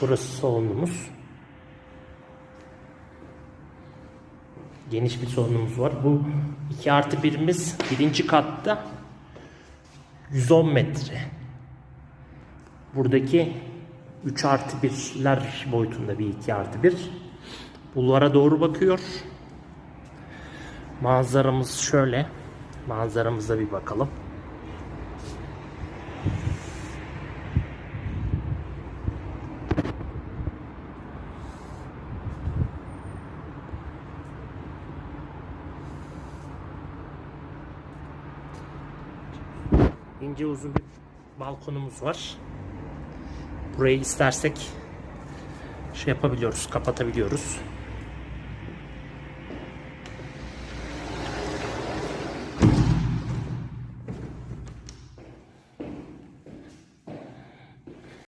Burası salonumuz. Geniş bir salonumuz var. Bu 2 artı birimiz birinci katta 110 metre. Buradaki 3 artı 1'ler boyutunda bir 2 artı 1. Bulvara doğru bakıyor. Manzaramız şöyle. Manzaramıza bir bakalım. İnce uzun bir balkonumuz var. Burayı istersek şey yapabiliyoruz, kapatabiliyoruz.